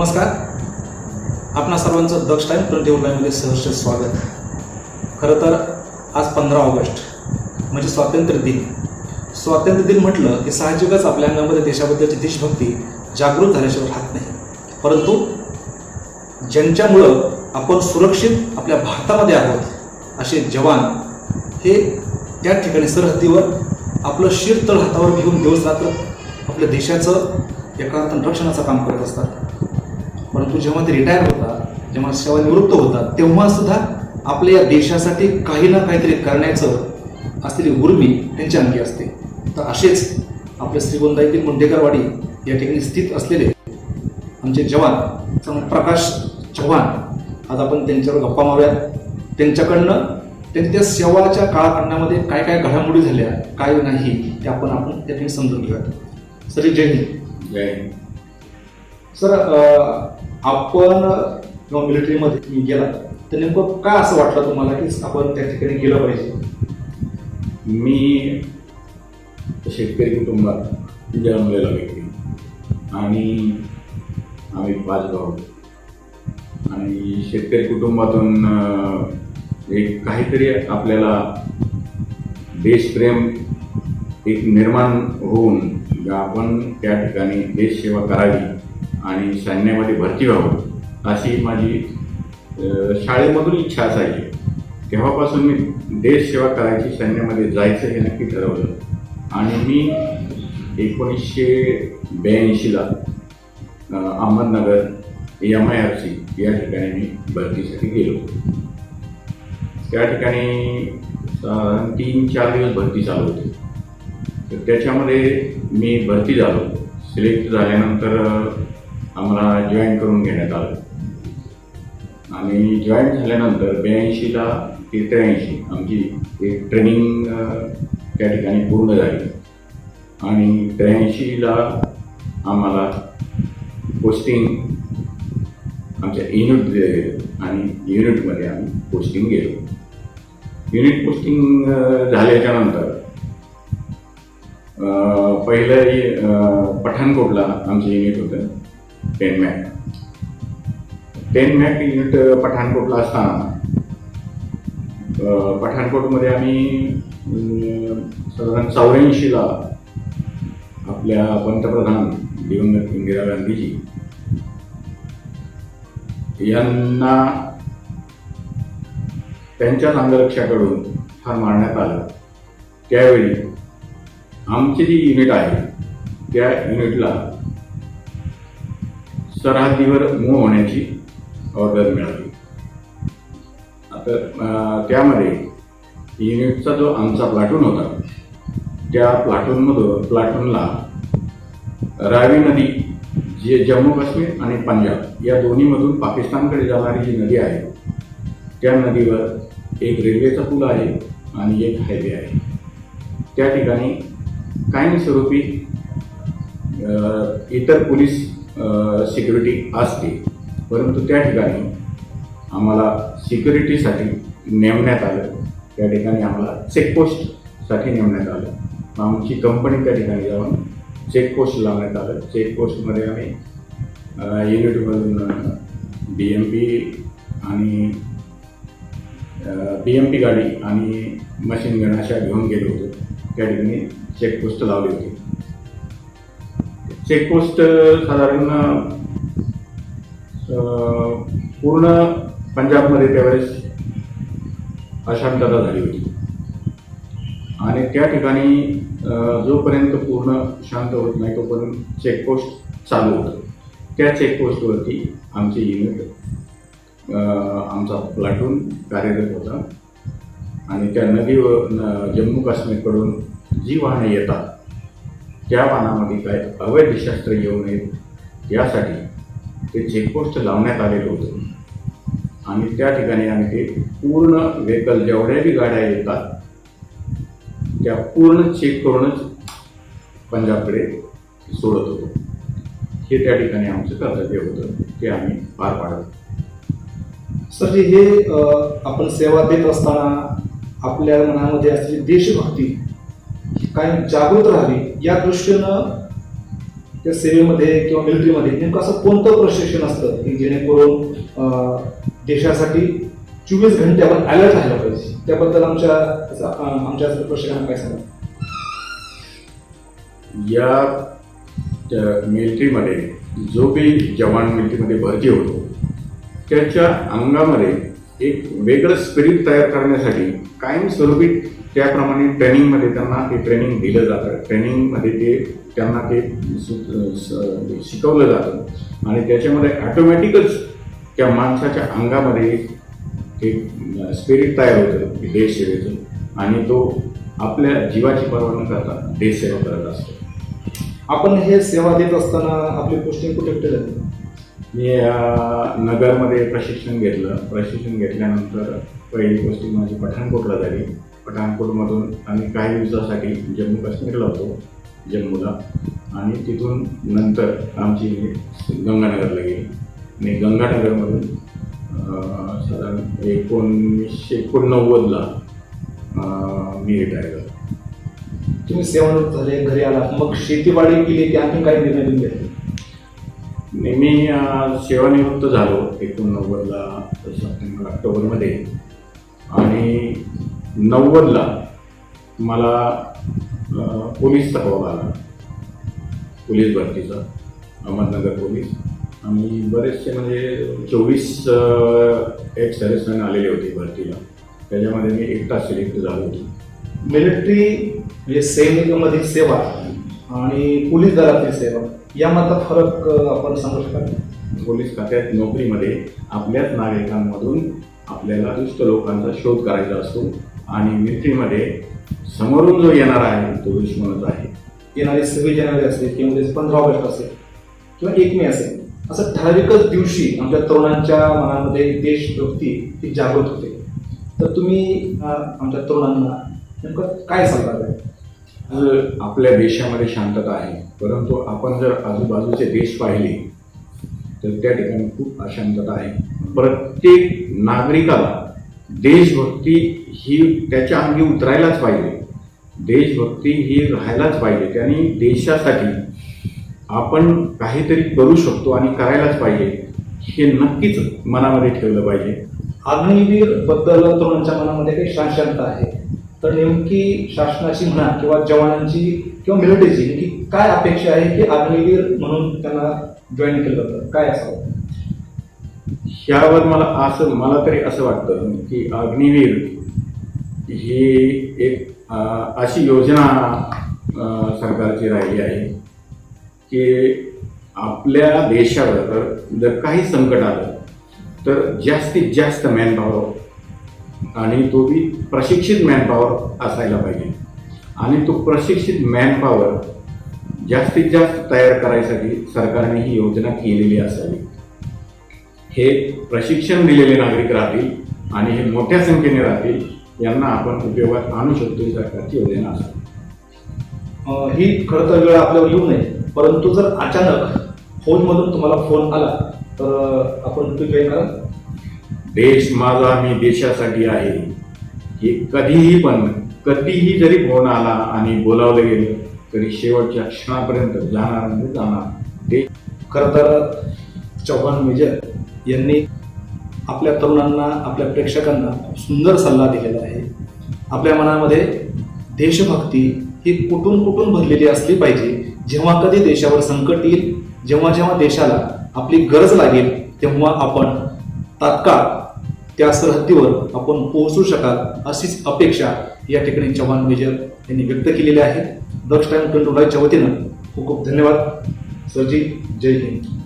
नमस्कार. आपणा सर्वांचं दक्ष टाईम ट्वेंटी मध्ये सहर्ष स्वागत. खरं तर आज पंधरा ऑगस्ट म्हणजे स्वातंत्र्य दिन. स्वातंत्र्य दिन म्हटलं की साहजिकच आपल्या अंगामध्ये देशाबद्दलची देशभक्ती जागृत झाल्याशिवाय राहत नाही. परंतु ज्यांच्यामुळं आपण सुरक्षित आपल्या भारतामध्ये आहोत असे जवान हे त्या ठिकाणी सरहद्दीवर आपलं शिर तळ हातावर घेऊन दिवस रात्र आपल्या देशाचं एका अर्थानं रक्षणाचं काम करत असतात. परंतु जेव्हा ते रिटायर होतात जेव्हा सेवानिवृत्त होतात तेव्हा सुद्धा आपल्या या देशासाठी काही ना काहीतरी करण्याचं असलेली उर्मी त्यांच्या अंगी असते. तर असेच आपल्या श्रीगोंदा मुंडेकरवाडी या ठिकाणी स्थित असलेले आमचे जवान प्रकाश चव्हाण आज आपण त्यांच्यावर गप्पा मारूया त्यांच्याकडनं त्यांच्या सेवाच्या काळखंडामध्ये काय काय घडामोडी झाल्या काय नाही ते आपण आपण त्या ठिकाणी समजून घेऊयात. सर जय हिंद. जय हिंद. सर आपण किंवा मिलिटरीमध्ये गेला तर नेमकं का असं वाटलं तुम्हाला की आपण त्या ठिकाणी गेलं पाहिजे? मी शेतकरी कुटुंबात जन्मलेला व्यक्ती. आणि आम्ही पाच भाऊ. आणि शेतकरी कुटुंबातून एक काहीतरी आपल्याला देशप्रेम एक निर्माण होऊन आपण त्या ठिकाणी देशसेवा करावी आणि सैन्यामध्ये भरती व्हावं अशी माझी शाळेमधून इच्छा असायची. तेव्हापासून मी देशसेवा करायची सैन्यामध्ये जायचं हे नक्की ठरवलं. आणि मी एकोणीसशे ब्याऐंशीला Ahmednagar M I R C या ठिकाणी मी भरतीसाठी गेलो. त्या ठिकाणी तीन चार दिवस भरती चालू होती. तर त्याच्यामध्ये मी भरती झालो. सिलेक्ट झाल्यानंतर आम्हाला जॉईन करून घेण्यात आलं. आणि जॉईन झाल्यानंतर ब्याऐंशीला ते त्र्याऐंशी आमची एक ट्रेनिंग त्या ठिकाणी पूर्ण झाली. आणि त्र्याऐंशीला आम्हाला पोस्टिंग आमच्या युनिट आणि युनिटमध्ये आम्ही पोस्टिंग गेलो. युनिट पोस्टिंग झाल्याच्यानंतर अं, पहिलं पठाणकोटला आमचं युनिट होतं. Ten mech ten mech unit पठाणकोटला असताना uh, पठाणकोटमध्ये आम्ही साधारण चौऱ्याऐंशीला आपल्या पंतप्रधान दिवंगत इंदिरा गांधीजी यांना त्यांच्याच अंगरक्षाकडून ठार मारण्यात आलं. त्यावेळी आमची जी युनिट आहे त्या युनिटला सरहद्दीवर मूळ होण्याची ऑर्डर मिळाली. आता त्यामध्ये युनिटचा जो आमचा प्लाटून होता त्या प्लाटूनमधून प्लाटूनला रावी नदी जे जम्मू काश्मीर आणि पंजाब या दोन्हीमधून पाकिस्तानकडे जाणारी जी नदी आहे त्या नदीवर एक रेल्वेचा पूल आहे आणि एक हायवे आहे. त्या ठिकाणी कायमस्वरूपी इतर पोलीस सिक्युरिटी असते. परंतु त्या ठिकाणी आम्हाला सिक्युरिटीसाठी नेमण्यात आलं. त्या ठिकाणी आम्हाला चेकपोस्टसाठी नेमण्यात आलं. आमची कंपनी त्या ठिकाणी जाऊन चेकपोस्ट लावण्यात आलं. चेकपोस्टमध्ये आम्ही युनिटमधून बी एम पी आणि बी एम पी गाडी आणि मशीन गन अशा घेऊन गेलो होतो. त्या ठिकाणी चेकपोस्ट लावली होती. चेकपोस्ट साधारण पूर्ण पंजाबमध्ये त्यावेळेस अशांतता झाली होती. आणि त्या ठिकाणी जोपर्यंत पूर्ण शांत होत नाही तोपर्यंत चेकपोस्ट चालू होतं. त्या चेकपोस्टवरती आमचे युनिट आमचा प्लाटून कार्यरत होता. आणि त्या नदीवर जम्मू काश्मीरकडून जी वाहने येतात त्या पानामध्ये काय अवैध शस्त्र येऊ नयेत यासाठी ते चेकपोस्ट लावण्यात आलेलं होतं. आणि त्या ठिकाणी आम्ही ते पूर्ण व्हेकल जेवढ्या बी गाड्या येतात त्या पूर्ण चेक करूनच पंजाबकडे सोडत होतो. हे त्या ठिकाणी आमचं कर्तव्य होतं ते आम्ही पार पाडत सर हे आपण सेवा देत असताना आपल्या मनामध्ये असलेली देशभक्ती कायम जागृत राहावी. या दृष्टीनं त्या सेवेमध्ये किंवा मिलिटरीमध्ये नेमकं असं कोणतं प्रशिक्षण असतं की जेणेकरून अं, देशासाठी चोवीस घंटे आपण अलर्ट राहायला पाहिजे? त्याबद्दल आमच्या आमच्या प्रशिक्षकांना काय सांगा या मिलिटरीमध्ये जो काही जवान मिलिटरीमध्ये भरती होतो त्याच्या अंगामध्ये एक वेगळं स्पिरिट तयार करण्यासाठी कायमस्वरूपी त्याप्रमाणे ट्रेनिंगमध्ये त्यांना ते ट्रेनिंग दिलं जातं. ट्रेनिंगमध्ये ते त्यांना ते शिकवलं जातं. आणि त्याच्यामध्ये ॲटोमॅटिकच त्या माणसाच्या अंगामध्ये एक स्पिरिट तयार होतं देशसेवेचं आणि तो आपल्या जीवाची पर्वा न करता देशसेवा करत असतो. आपण हे सेवा देत असताना आपली पोस्टिंग कुठे कुठे झाली? मी नगरमध्ये प्रशिक्षण घेतलं. प्रशिक्षण घेतल्यानंतर पहिली पोस्टिंग माझी पठाणकोटला झाली. पठाणकोटमधून आम्ही काही दिवसासाठी जम्मू काश्मीरला होतो जम्मूला. आणि तिथून नंतर आमची गंगानगरला गेली. आणि गंगानगरमधून साधारण एकोणीसशे एकोणनव्वदला मी रिटायर झालो. तुम्ही सेवानिवृत्त झाले घरी आला. मग शेतीवाडी केली की आणखी काही निर्णय घेतले? मी सेवानिवृत्त झालो. एकोणनव्वदला सप्टेंबर ऑक्टोबरमध्ये. आणि नव्वदला मला पोलीसचा कॉल आला. पोलीस भरतीचा अहमदनगर पोलीस. आणि बरेचसे म्हणजे चोवीस एक सर्व्हिसमॅन आलेले होते भरतीला. त्याच्यामध्ये मी एकटा सिलेक्ट झालो होतो. मिलिटरी म्हणजे सैनिकामधील सेवा आणि पोलीस दलातील सेवा यामधला फरक आपण सांगू शकाल? पोलीस खात्यात नोकरीमध्ये आपल्याच नागरिकांमधून आपल्याला दुष्ट लोकांचा शोध करायचा असतो आणि मिलिटरीमध्ये समोरून जो येणार आहे तो दुश्मनच आहे. येणारी सव्वीस जानेवारी असेल किंवा पंधरा ऑगस्ट असेल किंवा एक मे असेल असं ठराविकच दिवशी आमच्या तरुणांच्या मनामध्ये देशभक्ती ही जागृत होते. तर तुम्ही आमच्या तरुणांना नेमकं काय जर आपल्या देशामध्ये शांतता आहे परंतु आपण जर आजूबाजूचे देश पाहिले तर त्या ठिकाणी खूप अशांतता आहे. प्रत्येक नागरिकाला देशभक्ती ही त्याच्या अंगी उतरायलाच पाहिजे. देशभक्ती ही राहायलाच पाहिजे. त्यांनी देशासाठी आपण काहीतरी करू शकतो आणि करायलाच पाहिजे. हे नक्कीच मनामध्ये ठेवलं पाहिजे. अग्निवीरबद्दल तरुणांच्या मनामध्ये काही शांतता आहे. तर नेमकी शासनाची म्हणा किंवा जवानांची किंवा मिलिटरीची नेमकी काय अपेक्षा आहे की अग्निवीर म्हणून त्यांना जॉईन केलं जातं? काय असावं? ह्यावर मला असं मला तरी असं वाटतं की अग्निवीर ही एक अशी योजना सरकारची राहिली आहे की आपल्या देशावर जर काही संकट आलं तर जास्तीत जास्त मॅनपॉवर आणि तो बी प्रशिक्षित मॅनपॉवर असायला पाहिजे. आणि तो प्रशिक्षित मॅनपॉवर जास्तीत जास्त तयार करायसाठी सरकारने ही योजना केलेली असावी. हे प्रशिक्षण दिलेले नागरिक राहतील आणि हे मोठ्या संख्येने राहतील यांना आपण उपयोगात आणू शकतो ही सरकारची योजना असावी अं, ही खरं तर वेळ आपल्यावर येऊ नये परंतु जर अचानक फोनमधून तुम्हाला फोन आला तर आपण जॉईन करा देश माझा मी देशासाठी आहे. हे कधीही पण कधीही जरी फोन आला आणि बोलावलं गेलं तरी शेवटच्या क्षणापर्यंत जाणार म्हणजे जाणार. ते खरं तर चव्हाण मेजर यांनी आपल्या तरुणांना आपल्या प्रेक्षकांना सुंदर सल्ला दिलेला आहे. आपल्या मनामध्ये देशभक्ती ही कुठून कुठून भरलेली असली पाहिजे जेव्हा कधी देशावर संकट येईल जेव्हा जेव्हा देशाला आपली गरज लागेल तेव्हा आपण तात्काळ त्या सरहद्दीवर आपण पोहोचू शकाल अशीच अपेक्षा या ठिकाणी चव्हाण मेजर यांनी व्यक्त केलेली आहे. दक्ष टाइम ट्वेंटी वतीनं खूप खूप धन्यवाद. सरजी जय हिंद.